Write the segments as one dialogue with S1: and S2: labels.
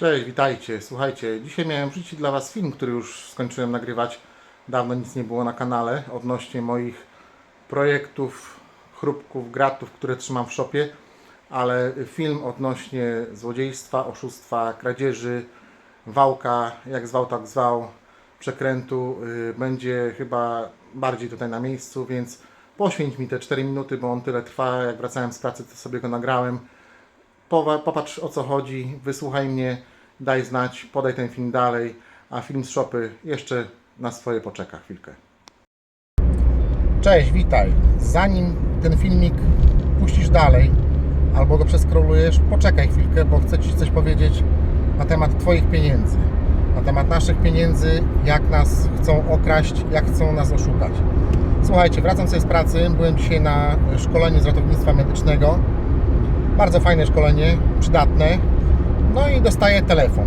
S1: Cześć, witajcie. Słuchajcie, dzisiaj miałem wrzucić dla Was film, który już skończyłem nagrywać. Dawno nic nie było na kanale odnośnie moich projektów, chrupków, gratów, które trzymam w shopie, ale film odnośnie złodziejstwa, oszustwa, kradzieży, wałka, jak zwał, tak zwał, przekrętu, y, będzie chyba bardziej tutaj na miejscu, więc poświęć mi te 4 minuty, bo on tyle trwa. Jak wracałem z pracy, to sobie go nagrałem. Popatrz o co chodzi, wysłuchaj mnie, daj znać, podaj ten film dalej, a film z shopy jeszcze na swoje poczeka chwilkę. Cześć, witaj. Zanim ten filmik puścisz dalej albo go przeskrolujesz, poczekaj chwilkę, bo chcę Ci coś powiedzieć na temat Twoich pieniędzy. Na temat naszych pieniędzy, jak nas chcą okraść, jak chcą nas oszukać. Słuchajcie, wracam sobie z pracy, byłem dzisiaj na szkoleniu z ratownictwa medycznego. Bardzo fajne szkolenie, przydatne. No i dostaję telefon.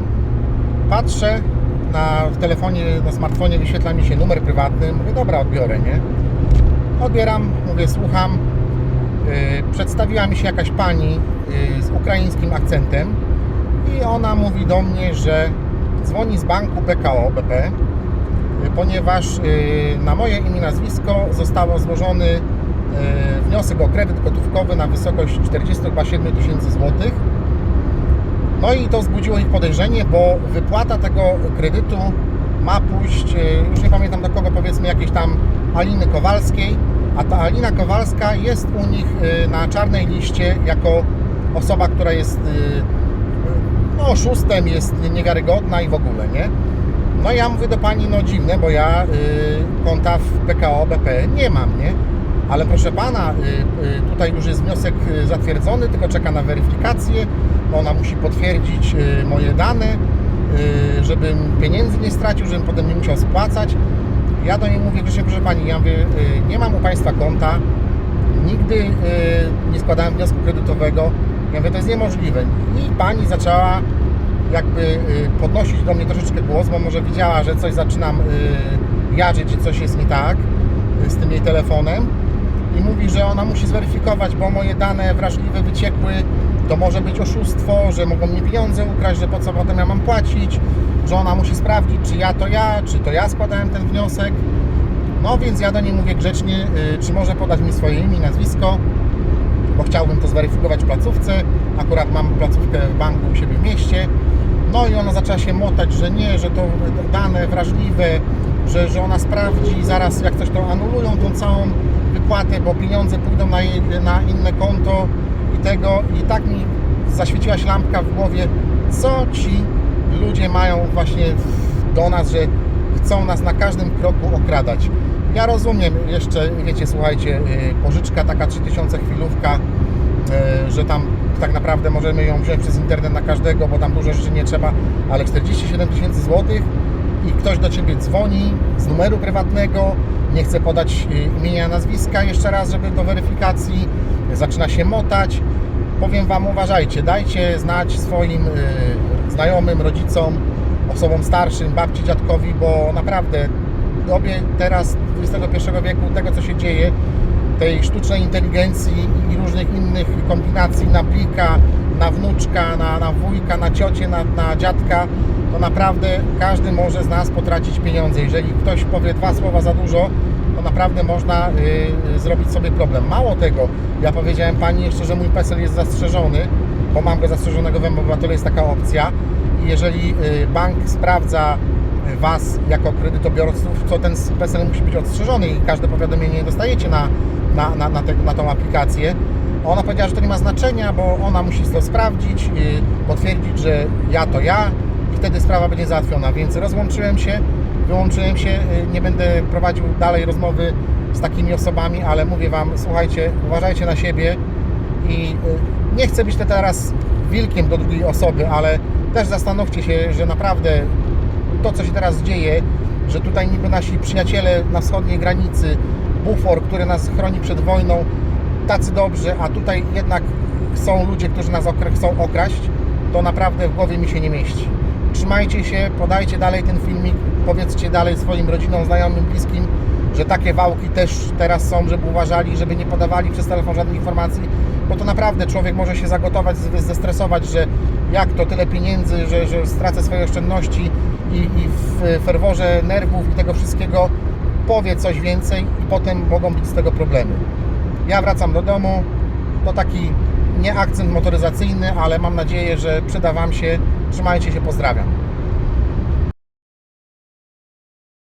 S1: Patrzę na, w telefonie, na smartfonie wyświetla mi się numer prywatny. Mówię, dobra, odbiorę, nie? Odbieram, mówię, słucham. Yy, przedstawiła mi się jakaś pani yy, z ukraińskim akcentem i ona mówi do mnie, że dzwoni z banku PKO BP, ponieważ yy, na moje imię i nazwisko zostało złożony wniosek o kredyt gotówkowy na wysokość 47 tysięcy złotych. No i to wzbudziło ich podejrzenie, bo wypłata tego kredytu ma pójść, e, już nie pamiętam do kogo, powiedzmy jakiejś tam Aliny Kowalskiej, a ta Alina Kowalska jest u nich e, na czarnej liście jako osoba, która jest e, no, oszustem, jest niewiarygodna i w ogóle, nie? No ja mówię do pani, no dziwne, bo ja konta w PKO BP nie mam, nie? Ale proszę pana, y, y, tutaj już jest wniosek y, zatwierdzony, tylko czeka na weryfikację. Ona musi potwierdzić moje dane, żebym pieniędzy nie stracił, żebym potem nie musiał spłacać. Ja do niej mówię, grzecznie, proszę pani, ja mówię, nie mam u państwa konta, nigdy nie składałem wniosku kredytowego. Ja mówię, to jest niemożliwe. I pani zaczęła jakby podnosić do mnie troszeczkę głos, bo może widziała, że coś zaczynam jarzyć, że coś jest nie tak z tym jej telefonem i mówi, że ona musi zweryfikować, bo moje dane wrażliwe wyciekły, to może być oszustwo, że mogą mi pieniądze ukraść, że po co potem ja mam płacić, że ona musi sprawdzić, czy ja to ja, czy to ja składałem ten wniosek. No więc ja do niej mówię grzecznie, y, czy może podać mi swoje imię i nazwisko, bo chciałbym to zweryfikować w placówce. Akurat mam placówkę w banku u siebie w mieście. No i ona zaczęła się motać, że nie, że to dane wrażliwe, że, że ona sprawdzi, zaraz jak coś to anulują tą całą wypłatę, bo pieniądze pójdą na, na inne konto i tego. I tak mi zaświeciła się lampka w głowie, co ci ludzie mają właśnie do nas, że chcą nas na każdym kroku okradać. Ja rozumiem jeszcze, wiecie, słuchajcie, yy, pożyczka taka 3000 chwilówka, yy, że tam tak naprawdę możemy ją wziąć przez internet na każdego, bo tam dużo rzeczy nie trzeba, ale 47 tysięcy złotych i ktoś do Ciebie dzwoni z numeru prywatnego, nie chce podać yy, imienia, nazwiska jeszcze raz, żeby do weryfikacji, zaczyna się motać. Powiem Wam, uważajcie, dajcie znać swoim yy, znajomym, rodzicom, osobom starszym, babci, dziadkowi, bo naprawdę w dobie teraz XXI wieku tego, co się dzieje, tej sztucznej inteligencji i różnych innych kombinacji na blika, na wnuczka, na, na wujka, na ciocię, na, na dziadka, to naprawdę każdy może z nas potracić pieniądze. Jeżeli ktoś powie dwa słowa za dużo, to naprawdę można y, zrobić sobie problem. Mało tego, ja powiedziałem Pani jeszcze, że mój PESEL jest zastrzeżony, bo mam go zastrzeżonego w obywatelu, jest taka opcja i jeżeli y, bank sprawdza Was jako kredytobiorców, to ten PESEL musi być odstrzeżony i każde powiadomienie dostajecie na, na, na, na, te, na tą aplikację. Ona powiedziała, że to nie ma znaczenia, bo ona musi to sprawdzić, y, potwierdzić, że ja to ja i wtedy sprawa będzie załatwiona. Więc rozłączyłem się, wyłączyłem się, y, nie będę prowadził dalej rozmowy z takimi osobami, ale mówię Wam, słuchajcie, uważajcie na siebie i y, nie chcę być te teraz wilkiem do drugiej osoby, ale też zastanówcie się, że naprawdę to, co się teraz dzieje, że tutaj niby nasi przyjaciele na wschodniej granicy, bufor, który nas chroni przed wojną, tacy dobrzy, a tutaj jednak są ludzie, którzy nas okra- chcą okraść, to naprawdę w głowie mi się nie mieści. Trzymajcie się, podajcie dalej ten filmik, powiedzcie dalej swoim rodzinom, znajomym, bliskim, że takie wałki też teraz są, żeby uważali, żeby nie podawali przez telefon żadnych informacji, bo to naprawdę człowiek może się zagotować, zestresować, że jak to tyle pieniędzy, że, że stracę swoje oszczędności i, i w ferworze nerwów i tego wszystkiego powie coś więcej i potem mogą być z tego problemy. Ja wracam do domu, to taki nie akcent motoryzacyjny, ale mam nadzieję, że przyda Wam się. Trzymajcie się, pozdrawiam.